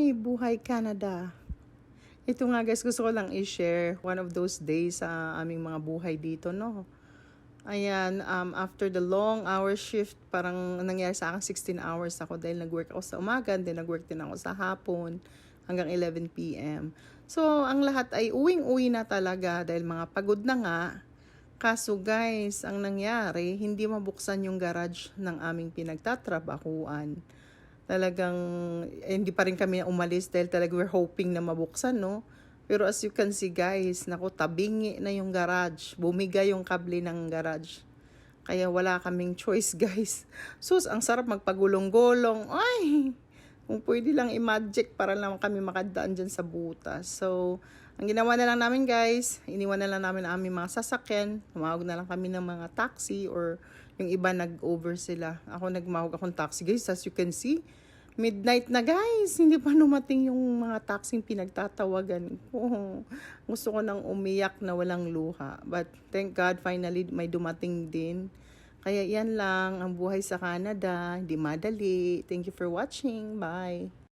Hi, Buhay Canada. Ito nga guys, gusto ko lang i-share one of those days sa aming mga buhay dito, no? Ayan, um, after the long hour shift, parang nangyari sa akin 16 hours ako dahil nag-work ako sa umaga, then nag-work din ako sa hapon hanggang 11 p.m. So, ang lahat ay uwing-uwi na talaga dahil mga pagod na nga. Kaso guys, ang nangyari, hindi mabuksan yung garage ng aming pinagtatrabahuan talagang eh, hindi pa rin kami umalis dahil talaga we're hoping na mabuksan, no? Pero as you can see guys, naku, tabingi na yung garage. Bumigay yung kable ng garage. Kaya wala kaming choice guys. Sus, ang sarap magpagulong-gulong. Ay! Kung pwede lang i-magic para lang kami makadaan dyan sa butas. So, ang ginawa na lang namin guys, iniwan na lang namin ang aming mga sasakyan. Tumawag na lang kami ng mga taxi or yung iba nag-over sila. Ako nagmahog akong taxi guys. As you can see, midnight na guys. Hindi pa numating yung mga taxing pinagtatawagan ko. Gusto ko nang umiyak na walang luha. But thank God finally may dumating din. Kaya yan lang ang buhay sa Canada. Hindi madali. Thank you for watching. Bye.